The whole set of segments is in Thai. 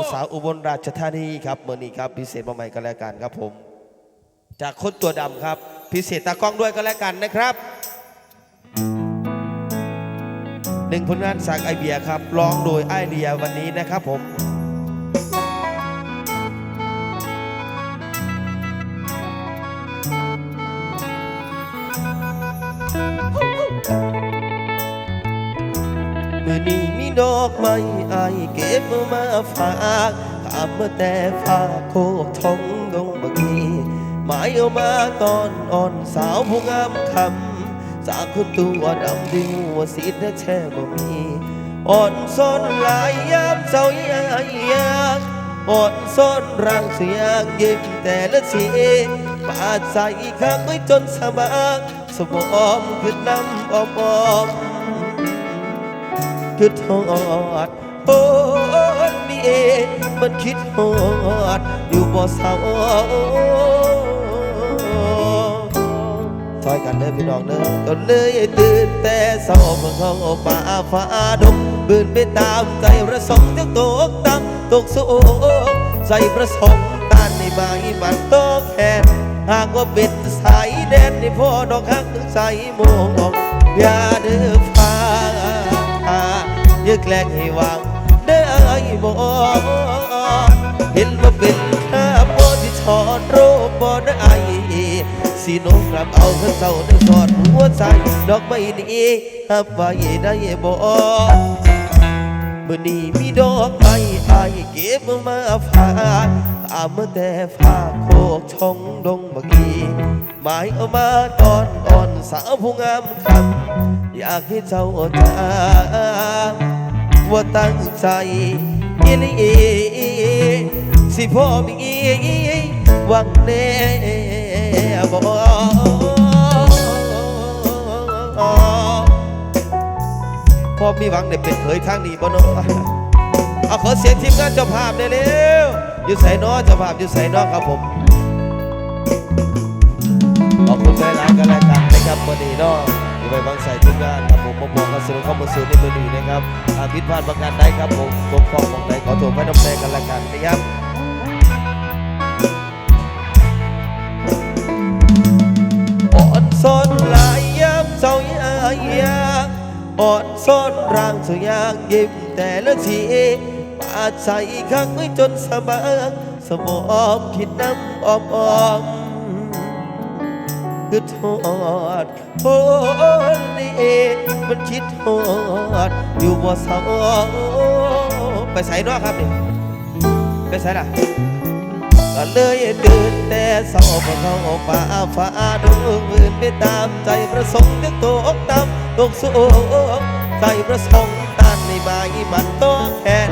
ผู้สาวอุบลราชธานีครับเมื่อนี้ครับพิเศษมาใหม่กันแล้วกันครับผม จากคนตัวดำครับ พิเศษตากล้องด้วยกันแล้วกันนะครับหนึ่งผลงานสากไอเบียครับร้องโดยไอเดียวันนี้นะครับผม เก็บมาฝากถามมาแต่ฝากโคกทองดงบกีหมายเอามาตอนอ่อนสาวผู้งามคำจากคนตัวดำดิวว่าสีแท้แช่บ่มีอ่อนซ้อนหลายยามเจ้ายายากอ่อนซ้อนร่างเสียงยิ้มแต่ละสีปาดใส่ข้างไว้จนสะบากสมองขึ้นน้ำออมอมคือทอด โอ้นี่เองมันคิดทอด อยู่บ่เศร้าซอยกันเด้อพี่น้องเด้อก็เลยตื่นแต่เศร้าเมื่อเขาป่าฟ้าดงบืนไปตามใจประสงค์จังตกต่ำตกสูงใจประสงค์ต้านในบมันโตแค่หากว่าเป็นสายแดนในพ่อดอกฮักถึงใส่โมงอย่าเด้อฟ้าอย่าแกล้งให้วาง บ่เห็นว่าเป็นข้าพ่ที่ชอนโรคบ่ได้สีโนกลับเอาเธอเศร้าได้สอดหัวใจดอกไม้นี้หับไว้ได้บ่มื่อนี้มีดอกไม้อายเก็บมาฝากตามมาแต่ฝากโคกช่องดงบกีหมายเอามาตอนอ่อนสาวผู้งามคำอยากให้เจ้าจาว่าตั้งใจ อีหลีสิพ่อมีหวังแน่บ่พ่อมีหวังได้เป็นเผยทางนี้บ่เนาะเอาขอเสียงทีมงานเจ้าภาพได้เร็วอยู่ใส่นอเจ้าภาพอยู่ใส่นอครับผมขอบคุณหลายๆกันแล้วกันนะครับวันนี้เนาะอ ไปบางใส่ทุกงานครับผมผมบอกกันสนุกข้อมูลสื่อในมือดีนะครับอาผิดพลาดประการใดครับผมบกพร่องของใดขอโทษไว้น้ำใจกันแล้วกันนะครับอ่อนซ้อนหลายยามเจ้ายายากอ่อนซ้อนร่างเจ้ายากยิ้มแต่ละทีปาดใส่ข้างไว้จนสบางสมองคิดน้ำออมออม คือทอดโอนี่เอมันคิดทอด อยู่บ่เศร้าไปใส่นอกครับนี่ไปใส่ละก็เลยตื่นแต่เศร้าเพราะเขาป่าฟ้าดงมืนไปตามใจประสงค์จะตกต่ำตกสูงใจประสงค์ต้านในบายมันต้องแทน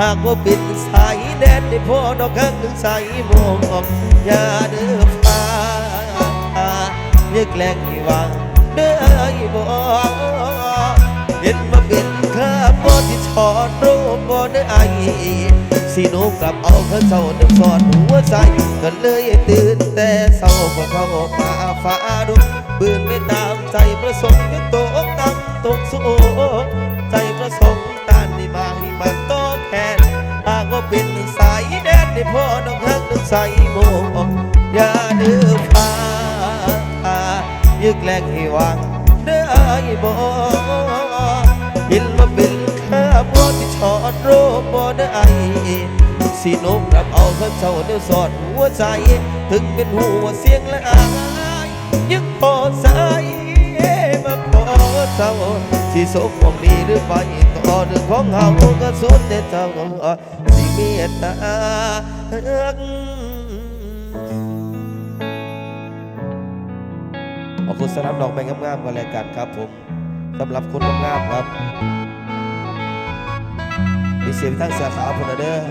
หากว่าปิดสายแดนในพ่อดอกข้างหนึ่งใส่โมงอย่าเดือ ฟ้าเรียกแกล้งให้วางได้บ่เห็นมาเป็นข้าพ่อที่ถอดรูปบ่ได้ไอสีโนกลับเอาเขาเจ้าน้ำสอดหัวใจก็เลยตื่นแต่เศร้าพอเขาป่าฟ้าดุบืนไม่ตามใจประสงค์ยังตกต่ำตกสูงใจประสงค์ต้านนี่มาให้มันโตแทนหากว่าเป็นสายแดนได้พ่อน้องฮักน้องใส่โมอย่าเดือฟ้า ยึกแลกให้วางได้อไอ้บ่เห็นว่าเป็นข้าพ่อที่ชอดโรคบ่ได้ไอ้สีนกรับเอาข้าเจ้าเดียวสอดหัวใจ ถึงเป็นหัวเสียงและอายยังพอสายมาพอเจ้าที่สมของดีหรือไปต่อเรื่องของเฮาก็สุดแต่เจ้าสิเมตตา ขอบคุณสำหรับดอกไม้งามๆกันแล้วกันครับผมสำหรับคนงามๆครับ มีเสียงทั้งเสือขาวพนเดอร์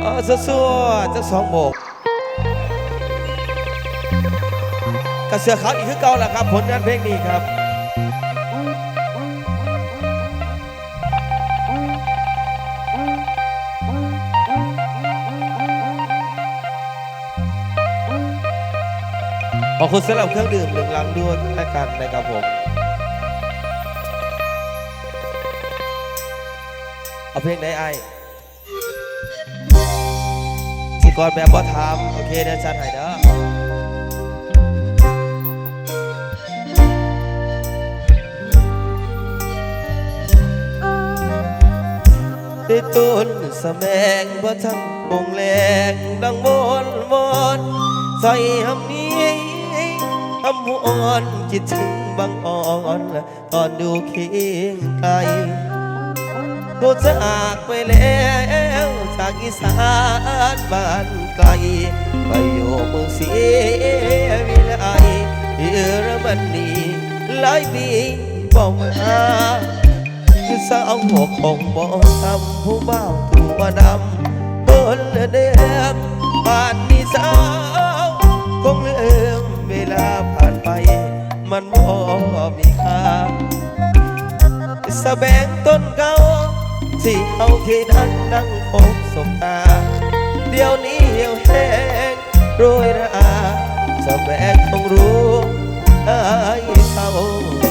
เออสัวจักสองโบกกับเสือขาวอีกคือเก่าแหละครับ ผลงานเพลงนี้ครับ คุณสำหรับเครื่องดื่มหนึ่งลังด้วยและกันนะครับผมเอาเพลงไหนไอ้สิกรแบบบ่ทำโอเคเดี๋ยวจัดให้เด้อได้ต้นสแมงบ่ทั้งปงแรงดังวนวนใส่หำนี้ ทำหัวอ่อนคิดถึงบางอ่อนตอนดูเคียงไกลบูจากไปแล้วจากอีสานบ้านไกล ไปอยู่เมืองศรีวิไลเยอรมนนีหลายปีบ่มาคือสาวหกของบอกทำผู้บ้าวตัวดำเปิ้นเดิมบ้านนี้สาวคงเลือง ลาผ่านไป มันบ่มีค่าสแบงต้นเก่าที่เขาเคยนั่งนั่งพบสบตา เดี๋ยวนี้เหี่ยวแห้งรวยราสแบงต้องรู้ไอ้เขา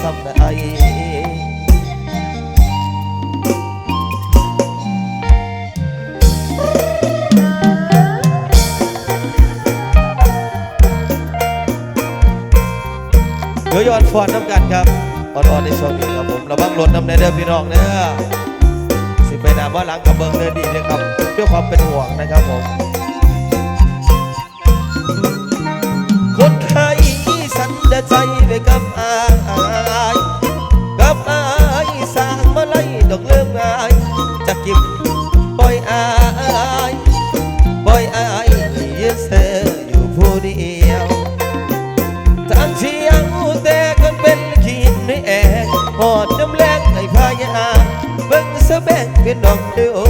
สำได้ เดี๋ยวยอนฟอนน้ำกันครับอ่อนๆในช่วงนี้ครับผมระวังรถน้ำในเด้อพี่น้องเด้อสิไปนาว่าหลังกับเบิงเดินดีนะครับด้วยความเป็นห่วงนะครับผมคนไทยสันเดใจไปกับอายกับอายสร้างมาไล่ดอกเลื่อมง่ายจะกิบ ও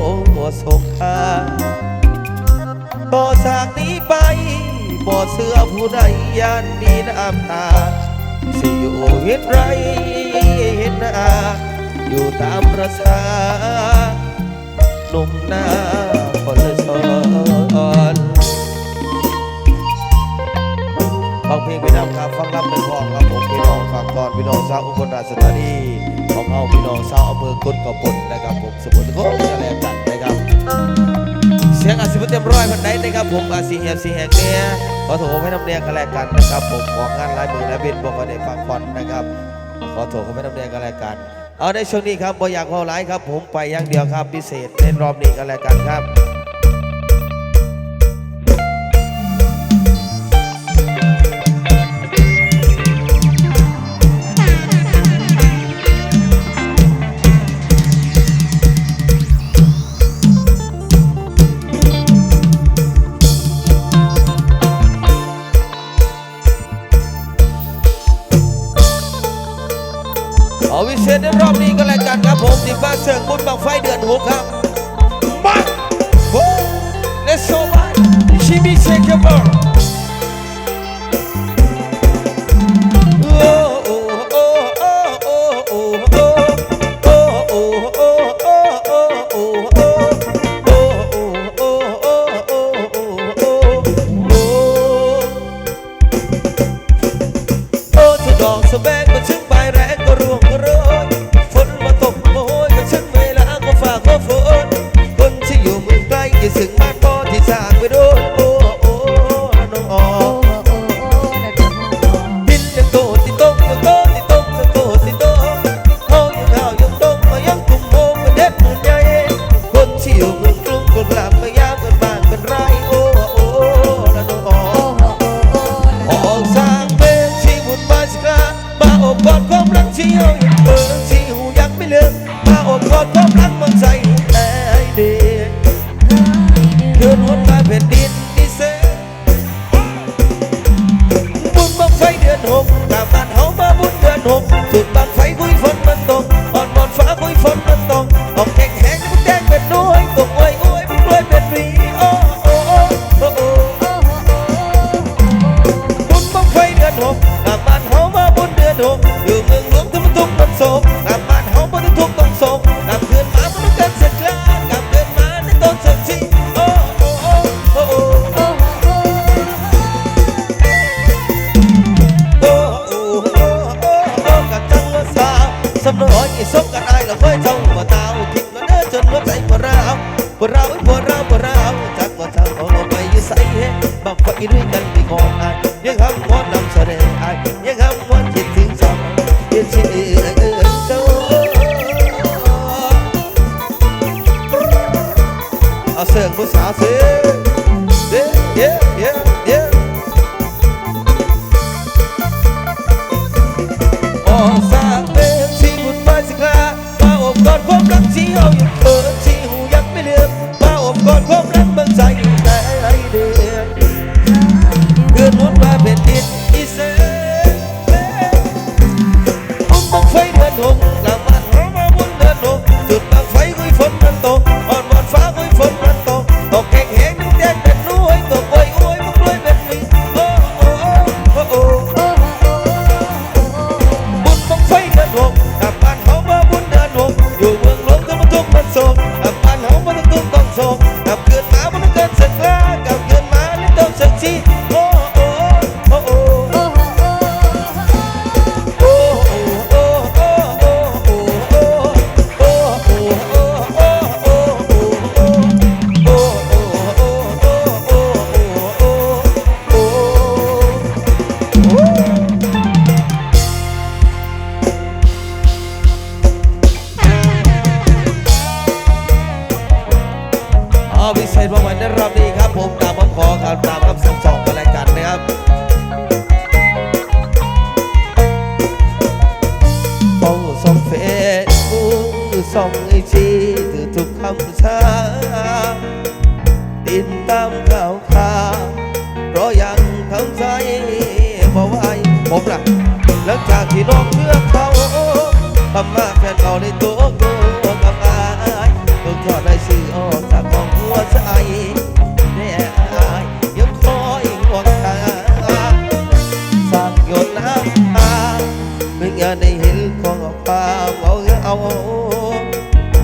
าสกทาต่อจากนี้ไปบ่เสื้อผู้ใดยานมีน้ำตา สิอยู่เห็นไรเห็ดน้าอยู่ตามประสาหนมหน้าคนละสอนฟังเพลงไปนำครับ ฟังรับเป็นพร้อมครับผมพี่น้องฝากตอนพี่น้องสาวอุบลราชธานี ของเอาพี่น้องชาวอำเภอกุดกระปุนนะครับผมสมุทรสาครแลกันนะครับเสียงอาศิบเต็มร้อยพันได้นะครับผมอาศิแหบสีแหกเนี่ยขอโทษให้น้ำเนียงกันแลกันนะครับผมของงานลายมือและเบนบอกกันได้ฟังก่อนนะครับ ขอโทษให้น้ำเนียงกันแลกัน เอาในช่วงนี้ครับบ่อยากเข้าไลฟ์ครับ ผมไปอย่างเดียวครับพิเศษในรอบนี้กันแลกันครับ ที่หูยังไม่เลิกมาอบกอดความรักมันใจ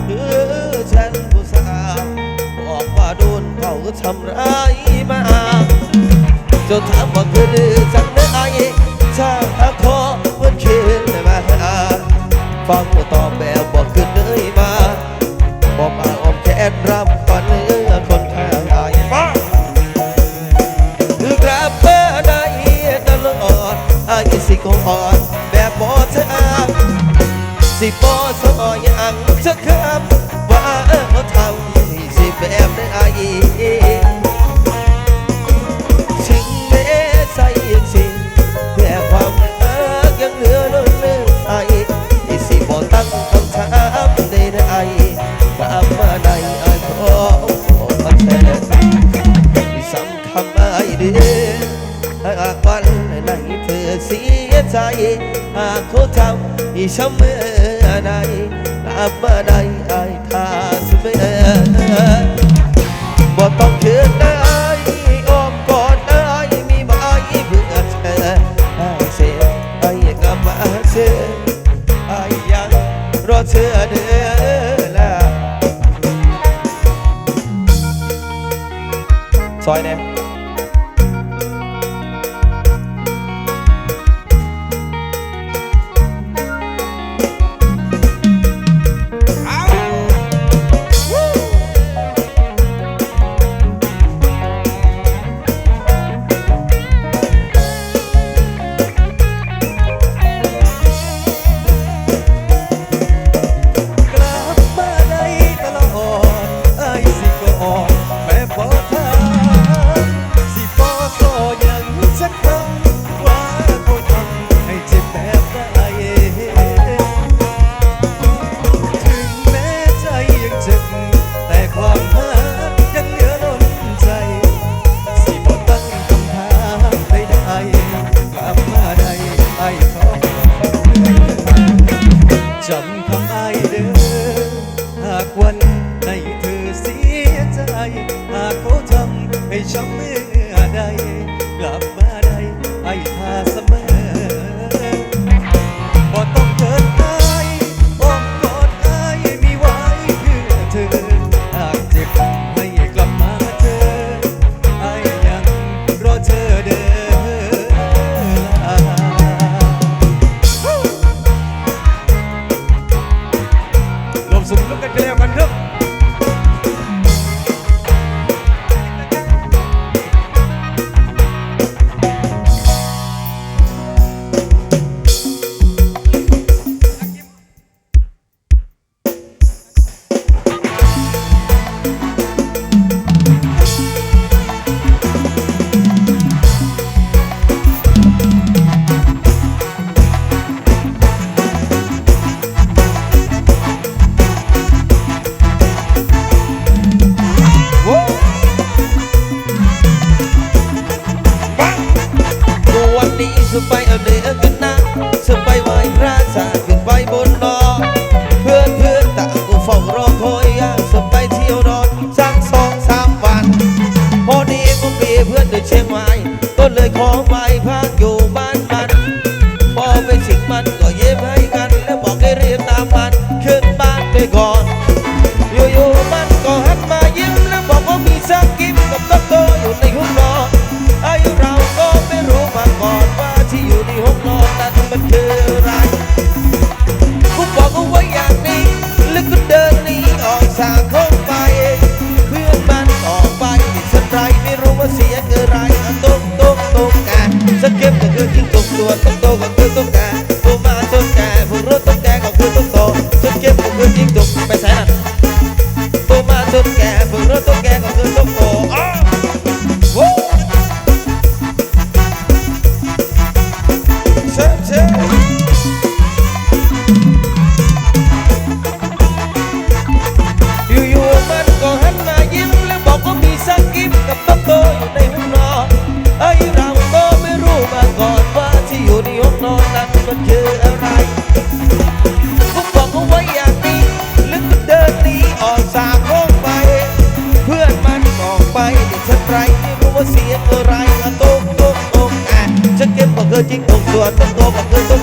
หรือฉันผู้สาวบอกว่าโดนเขาทำร้ายมาจนทำมว่าคือ สิ่งแม้ใส่สิ่งแค่ความอายังเหลือล้เลือไอที่สิบตั้งคำถามใดใดกลับมาในไอขอขอมาแทนที่สำคัไอเดือากวันไนเธอเสียใจหากเขาทำชเมื่อไนับมาในไอทา Xoay. ุดลุกกันเร็วกันเถอะ ตัวตุ๊ ฉันเก็บบอกเ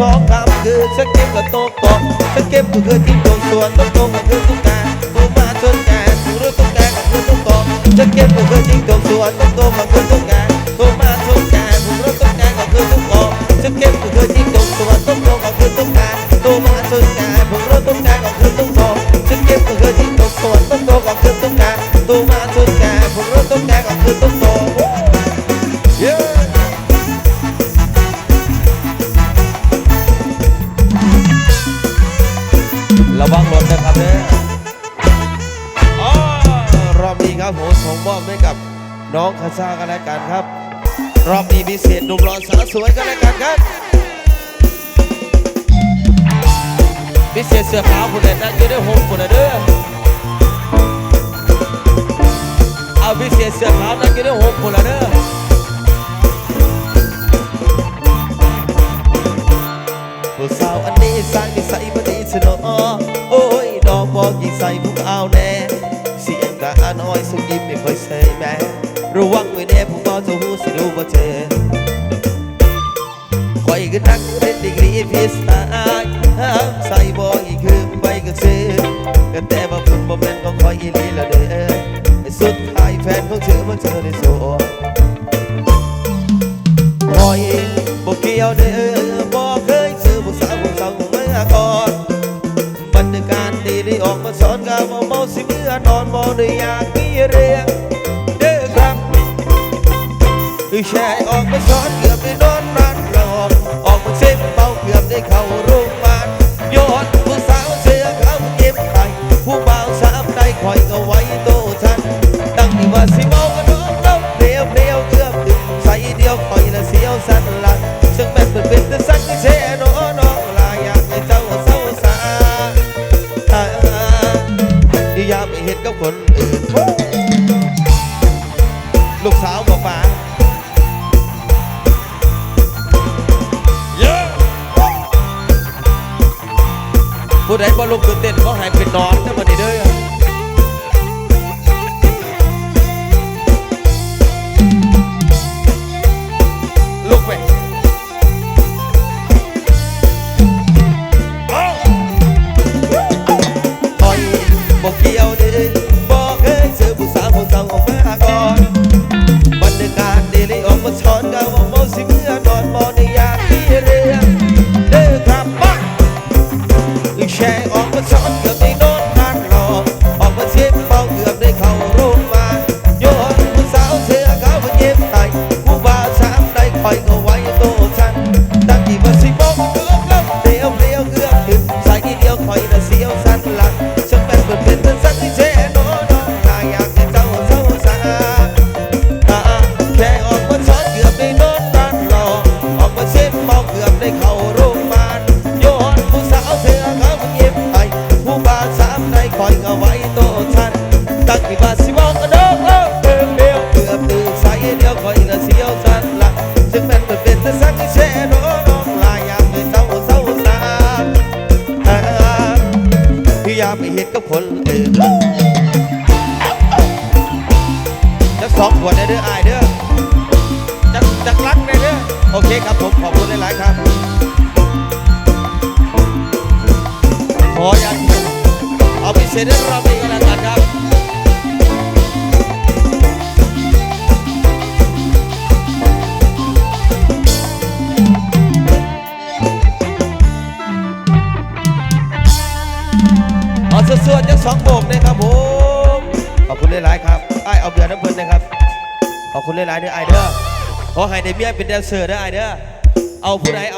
สองคำคือสเก็บกับโต๊ะโต๊ะสเก็บก็คือทิ้งตรงส่วนโต๊ะโต๊ะก็คือตุ๊กแกตัวมาจนแกตัวรู้ตุ๊กแกก็คือตุ๊กโต๊ะสเก็บก็คือทิ้งตรงส่วนโต๊ะโต๊ะก็คือตุ๊กแกตัวมาจนแกตัวรู้ตุ๊กแกก็คือตุ๊กโต๊ะสเก็บก็คือทิ้งตรงส่วนโต๊ะโต๊ะก็คือตุ๊กแกตัวมาจนแกผมรู้ตุ๊กแกก็คือตุ๊กโต๊ะสเก็บก็คือทิ้งตรงส่วนโต๊ะโต๊ะก็คือตุ๊กแกตัวมาจนแกผ เนี่ยอ๋อรอบนี้ครับผมส่งมอบให้กับน้องคาซากันแล้วกันครับ รอบนี้พิเศษหนุ่มหล่อสาวสวยกันแล้วกันครับพิเศษเสื้อขาวผู้ใดนั่งอยู่ในห้องผู้ใดเด้อเอาพิเศษเสื้อขาวนั่งอยู่ในห้องผู้ใดเด้อผู้สาวอันนี้สร้างนิสัยบ่ดีสนอโอ้ย ดอกบอกยิงใส่พวกเอาแน่เสียงกะอาน้อยสุยิ้มไม่ค่อยเซยแม่ระวังไว้แน่ผู้บ่จะหูสิรู้บ่เจอคอยก็นักเล่นดีกรีพิสตาห้ามใส่บ่อีกคือไปก็ซื้อกันแต่ว่าคุณบ่แม่นของคอยอีหลีละเด้อสุดท้ายแฟนของเธอมันเจอในโซ่คอยบอกเกี่ยวเด้อบอกเคยซื้อบุษาวบุษาวมื่อก่อน ออกมาสอนกาเมาเมาสิเมื่อนอนบ่ได้อยากมีเรื่องเด้อครับแชร์ออกมาสอนกือ เห็นกับคนอื่นลูกสาวบอกมาผู้ใดบ่ลุกขึ้นเต้นก็หายเป็นนอน ما تعبنا ไปเห็นกับคนอื่นจะสองขวดได้เด้ออายเด้อจักจักรักได้เด้อโอเคครับผมขอบคุณหลาย ๆ ครับ ขออย่างเอาไปเสร็จเรียบร้อยก็แล้วกันครับ สวดๆจะสองโบกเลยครับผมขอบคุณหลายๆครับไอเอาเบียร์น้ำเพิ่นนะครับขอบคุณหลายๆเด้อไอเด้อขอให้ได้เมียเป็นแดนเซอร์เด้อไอเด้อเอาผู้ใด